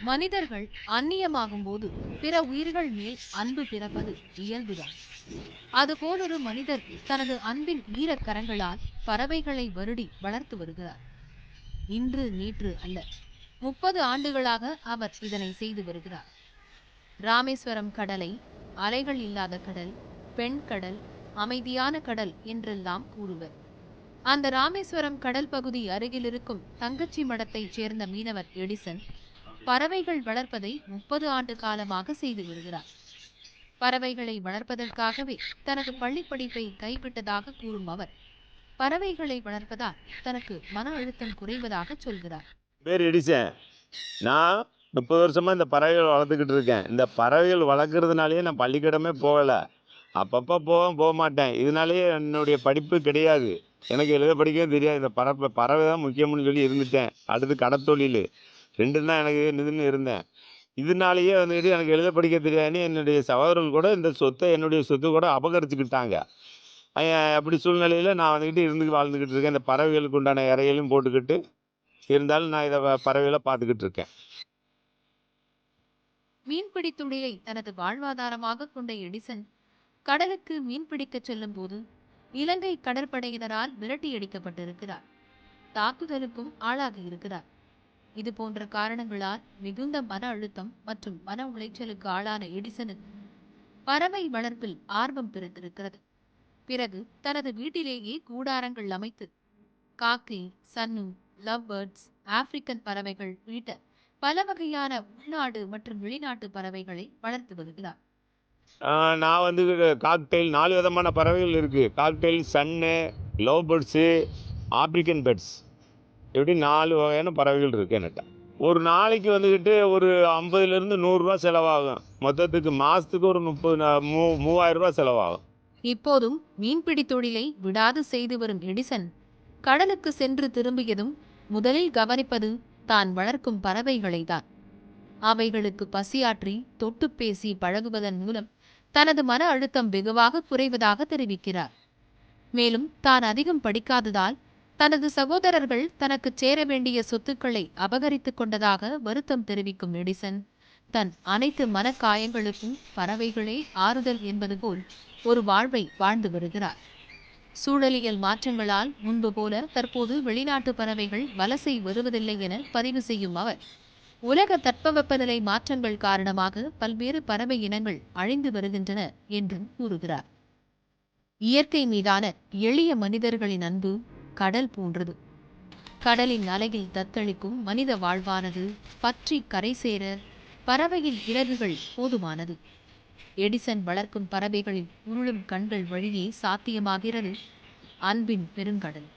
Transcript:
மனிதர்கள் அந்நியமாகும் போது பிற உயிர்கள் மேல் அன்பு பிறப்பது இயல்புதான். அதுபோலொரு மனிதர் தனது அன்பின் ஈரக்கரங்களால் பறவைகளை வருடி வளர்த்து வருகிறார். இன்று நேற்று அல்ல முப்பது ஆண்டுகளாக அவர் இதனை செய்து வருகிறார். ராமேஸ்வரம் கடலை அலைகள் இல்லாத கடல் பெண் கடல் அமைதியான கடல் என்றெல்லாம் கூறுவர். அந்த ராமேஸ்வரம் கடல் பகுதி அருகில் இருக்கும் தங்கச்சி மடத்தைச் சேர்ந்த மீனவர் எடிசன் பறவைகள் வளர்ப்பதை முப்பது ஆண்டு காலமாக செய்து வருகிறார். பறவைகளை வளர்ப்பதற்காகவே தனது பள்ளிப்படிப்பை கைவிட்டதாக கூறும் அவர் பறவைகளை வளர்ப்பதால் தனக்கு மன அழுத்தம் குறைவதாக சொல்கிறார். பேர் நான் முப்பது வருஷமாக இந்த பறவைகள் வளர்த்துக்கிட்டு இருக்கேன். இந்த பறவைகள் வளர்க்குறதுனாலேயே நான் பள்ளிக்கூடமே போகலை. அப்பப்போ போவேன் போக மாட்டேன். இதனாலேயே என்னுடைய படிப்பு கிடையாது. எனக்கு எழுத படிக்கவே தெரியாது. இந்த பறவை பறவை தான் முக்கியம்னு சொல்லி இருந்துட்டேன். அடுத்து கடத்தொழில். ரெண்டும் தான் எனக்கு இதுன்னு இருந்தேன். இதனாலேயே வந்துக்கிட்டு எனக்கு எழுத படிக்க தெரியாதுன்னு என்னுடைய சகோதரர்கள் கூட இந்த சொத்தை என்னுடைய சொத்து கூட அபகரிச்சுக்கிட்டாங்க. அப்படி சூழ்நிலையில் நான் வந்துக்கிட்டு இருந்து வாழ்ந்துக்கிட்டு இருக்கேன். இந்த பறவைகளுக்கு உண்டான இறையிலையும் போட்டுக்கிட்டு இருந்தாலும் நான் இதை பறவைகளை பார்த்துக்கிட்டு இருக்கேன். மீன்பிடி தொழிலை தனது வாழ்வாதாரமாக கொண்ட எடிசன் கடலுக்கு மீன்பிடிக்க செல்லும் போது இலங்கை கடற்படையினரால் விரட்டியடிக்கப்பட்டிருக்கிறார் தாக்குதலுக்கும் ஆளாகி இருக்கிறார். இது போன்ற காரணங்களால் மிகுந்த மன அழுத்தம் மற்றும் மன உளைச்சலுக்கு ஆளான எடிசனுக்கு பறவை வளர்ப்பில் ஆர்வம் பிறந்திருக்கிறது. பிறகு தனது வீட்டிலேயே கூடாரங்கள் அமைத்து காக்கி சன்னு லவ் பேர்ட்ஸ் ஆப்பிரிக்கன் பறவைகள் உள்ளிட்ட பல வகையான உள்நாடு மற்றும் வெளிநாட்டு பறவைகளை வளர்த்து வருகிறார். நான் வந்து காக்டெயில் நாலு விதமான பறவைகள் இருக்குது காக்டெயில் சன்னு லவ் பேர்ட்ஸு ஆப்ரிக்கன் பேர்ட்ஸ். எப்படி நாலு வகையான பறவைகள் இருக்குது என்கிட்ட. ஒரு நாளைக்கு வந்துக்கிட்டு ஒரு ஐம்பதுலேருந்து நூறுரூவா செலவாகும். மொத்தத்துக்கு மாதத்துக்கு ஒரு முப்பது மூ மூவாயிரரூவா செலவாகும். இப்போதும் மீன்பிடி தொழிலை விடாது செய்து வரும் எடிசன் கடலுக்கு சென்று திரும்பியதும் முதலில் கவனிப்பது தான் வளர்க்கும் பறவைகளை தான் அவைகளுக்கு பசியாற்றி தொட்டு பேசி பழகுவதன் மூலம் தனது மன அழுத்தம் வெகுவாக குறைவதாக தெரிவிக்கிறார். மேலும் தான் அதிகம் படிக்காததால் தனது சகோதரர்கள் தனக்கு சேர வேண்டிய சொத்துக்களை அபகரித்துக் கொண்டதாக வருத்தம் தெரிவிக்கும் எடிசன். தன் அனைத்து மனக்காயங்களுக்கும் பறவைகளே ஆறுதல் என்பது போல் ஒரு வாழ்வை வாழ்ந்து வருகிறார். சூழலியல் மாற்றங்களால் முன்பு போல தற்போது வெளிநாட்டு பறவைகள் வலசை வருவதில்லை என பதிவு செய்யும் அவர் உலக தட்பவெப்பநிலை மாற்றங்கள் காரணமாக பல்வேறு பறவை இனங்கள் அழிந்து வருகின்றன என்றும் கூறுகிறார். இயற்கை மீதான எளிய மனிதர்களின் அன்பு கடல் போன்றது. கடலின் அலையில் தத்தளிக்கும் மனித வாழ்வானது பற்றி கரை சேர பறவையின் இறகுகள் போதுமானது. எடிசன் வளர்க்கும் பறவைகளில் உருளும் கண்கள் வழியே சாத்தியமாகிறது அன்பின் பெருங்கடல்.